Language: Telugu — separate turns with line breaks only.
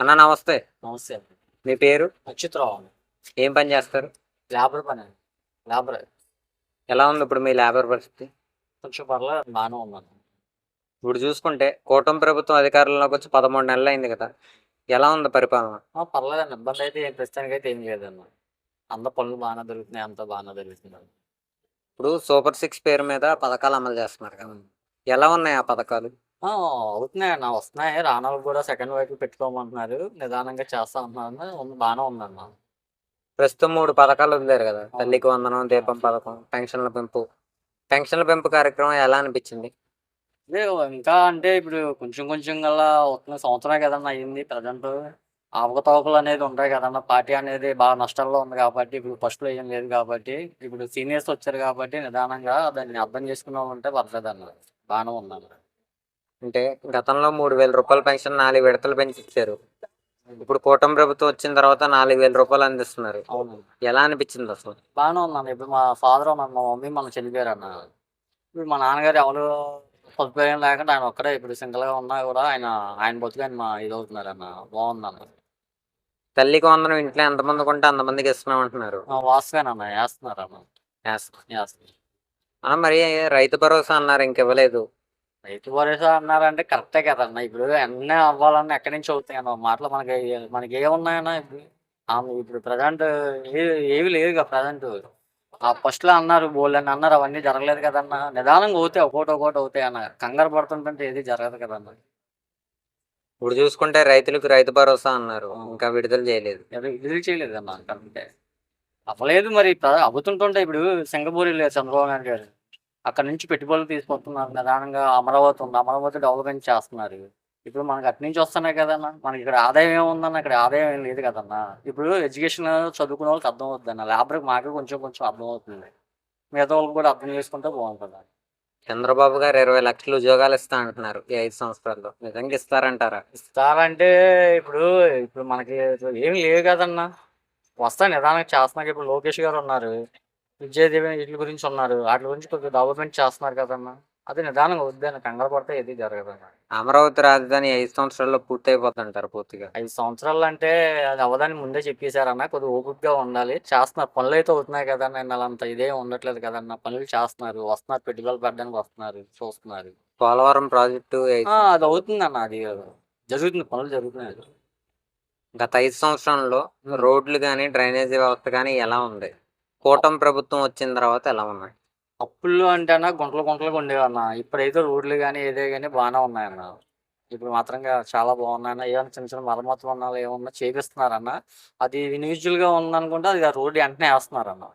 అన్న నమస్తే.
నమస్తే అండి.
మీ పేరు?
అచ్యుతరావు. అండి
ఏం పని చేస్తారు?
లేబర్ పని అండి. లేబర్.
ఎలా ఉంది ఇప్పుడు మీ లేబర్ పరిస్థితి?
కొంచెం పర్లేదు బాగానే ఉన్నాను.
ఇప్పుడు చూసుకుంటే కూటమి ప్రభుత్వం అధికారంలోకి వచ్చి పదమూడు నెలలు అయింది కదా. ఎలా ఉంది పరిపాలన?
ఆ, పర్లేదండి. ఇబ్బంది అయితే ఏం ప్రస్తుతానికి అయితే ఏం లేదన్న అంత పనులు బాగానే దొరుకుతున్నాయి అంత బాగానే దొరుకుతుంది
ఇప్పుడు సూపర్ సిక్స్ పేరు మీద పథకాలు అమలు చేస్తున్నారు కదా ఎలా ఉన్నాయి ఆ పథకాలు?
ఆ, అవుతున్నాయి అన్న వస్తున్నాయి. రానాలు కూడా సెకండ్ వైపు పెట్టుకోమంటున్నారు. నిదానంగా చేస్తా ఉంటున్నారు ఉంది- బాగానే ఉందన్న
ప్రస్తుతం మూడు పథకాలు వదిలేరు కదా. తల్లికి వందనం దీపం పథకం పెన్షన్ల పెంపు. పెన్షన్ల పెంపు కార్యక్రమం ఎలా అనిపించింది?
ఇంకా అంటే ఇప్పుడు కొంచెం కొంచెం గల్లా వస్తున్న సంవత్సరమే కదన్న అయ్యింది ప్రజెంట్ అవకతవకలు అనేది ఉంటాయి కదన్న పార్టీ అనేది బాగా నష్టాల్లో ఉంది కాబట్టి ఇప్పుడు ఫస్ట్లో ఏం లేదు కాబట్టి ఇప్పుడు సీనియర్స్ వచ్చారు కాబట్టి నిదానంగా దాన్ని అర్థం చేసుకున్న వాళ్ళు ఉంటే పర్లేదు అన్న బాగానే ఉందన్న
అంటే గతంలో మూడు వేల రూపాయల పెన్షన్ నాలుగు విడతలు పెంచి ఇచ్చారు ఇప్పుడు కూటమి ప్రభుత్వం వచ్చిన తర్వాత నాలుగు వేల రూపాయలు అందిస్తున్నారు.
అవును
ఎలా అనిపించింది అసలు?
బాగానే ఉందన్న ఇప్పుడు మా ఫాదర్ మా మమ్మీ మన చనిపోయారు అన్న ఇప్పుడు మా నాన్నగారు ఎవరు సదుపాయం లేకుండా ఆయన ఒక్కడే. ఇప్పుడు సింగిల్గా ఉన్నా కూడా ఆయన ఆయన బతుకు ఆయన మా ఇది అవుతున్నారు అన్న బాగుందన్న.
తల్లికి వందనం ఇంట్లో ఎంతమందికి ఉంటే అంతమందికి ఇస్తున్నాం అంటున్నారు
వాస్తవేనన్న వేస్తున్నారు అన్న
వేస్తున్నాం.
వేస్తున్నారు.
ఆ, మరి రైతు భరోసా అన్నారు ఇంకివ్వలేదు
రైతు భరోసా అన్నారంటే కరెక్టే కదన్న. ఇప్పుడు అన్నీ అవ్వాలన్నా ఎక్కడి నుంచి అవుతాయి అన్న మాటలు మనకి మనకి ఏమున్నాయన్నా ఇప్పుడు? ఆ, ఇప్పుడు ప్రజెంట్ ఏవి లేదు కదా ప్రజెంట్. ఆ ఫస్ట్లో అన్నారు అని అన్నారు అవన్నీ జరగలేదు కదన్న. నిదానంగా అవుతాయి ఒకటి ఒకటి అవుతాయి అన్న. కంగారు పడుతుంటే ఏది జరగదు కదన్న.
ఇప్పుడు చూసుకుంటే రైతులకు రైతు భరోసా అన్నారు. ఇంకా విడుదల చేయలేదు.
విడుదల చేయలేదు అన్న కరెక్టే. అవ్వలేదు మరి అవుతుంటుంటే ఇప్పుడు సింగపూర్ వెళ్ళారు చంద్రబాబు నాయుడు గారు. అక్కడ నుంచి పెట్టుబడులు తీసుకొస్తున్నారు నిదానంగా అమరావతి ఉంది. అమరావతి డెవలప్మెంట్ చేస్తున్నారు. ఇప్పుడు మనకి అటు నుంచి వస్తున్నాయి కదన్న మనకి ఇక్కడ ఆదాయం ఏముందన్న ఇక్కడ ఆదాయం ఏం లేదు కదన్న ఇప్పుడు ఎడ్యుకేషన్ చదువుకునే వాళ్ళకి అర్థం అవుతుంది అన్న లేబర్కి మాకు కొంచెం కొంచెం అర్థం అవుతుంది. మిగతా వాళ్ళకి కూడా అర్థం చేసుకుంటే బాగుంటుంది.
చంద్రబాబు గారు ఇరవై లక్షలు ఉద్యోగాలు ఇస్తా అంటున్నారు ఈ ఐదు సంవత్సరాల్లో. నిజంగా ఇస్తారంటారా?
ఇస్తారంటే ఇప్పుడు ఇప్పుడు మనకి ఏం లేవు కదన్న. వస్తా నిదానంగా చేస్తున్నారు ఇప్పుడు లోకేష్ గారు ఉన్నారు. విజయదేవి వీటి గురించి ఉన్నారు. వాటి గురించి కొద్దిగా డెవలప్మెంట్ చేస్తున్నారు కదన్న అదే నిదానంగా వద్దని కంగారు పడితే ఏది జరగదన్న
అమరావతి రాజధాని ఐదు సంవత్సరాల్లో పూర్తి అయిపోతుంటారు పూర్తిగా.
ఐదు సంవత్సరాలు అంటే అది అవ్వదని ముందే చెప్పేశారన్న కొద్దిగా ఓపికగా ఉండాలి. చేస్తున్నారు. పనులు అయితే అవుతున్నాయి కదన్న నెలంతా ఇదే ఉండట్లేదు కదన్న. పనులు చేస్తున్నారు. వస్తున్నారు. పెట్టుబడులు పెట్టడానికి వస్తున్నారు. చూస్తున్నారు.
పోలవరం ప్రాజెక్టు
అది అవుతుందన్న అది జరుగుతుంది. పనులు జరుగుతున్నాయి.
గత ఐదు సంవత్సరంలో రోడ్లు కానీ డ్రైనేజీ వ్యవస్థ కానీ ఎలా ఉంది? కూటమి ప్రభుత్వం వచ్చిన తర్వాత ఎలా ఉన్నాయి?
అప్పుల్లో అన్న గుంటలు గుంటలుగా ఉండేవన్న. ఇప్పుడైతే రోడ్లు కానీ ఏదే కానీ బాగానే ఉన్నాయన్న. ఇప్పుడు మాత్రంగా చాలా బాగున్నాయన్న. ఏమైనా చిన్న చిన్న మరమ్మతులు ఉన్నా ఏమన్నా చేపిస్తున్నారన్న. అది ఇండివిజువల్గా ఉందనుకుంటే అది ఆ రోడ్డు వెంటనే వేస్తున్నారన్న.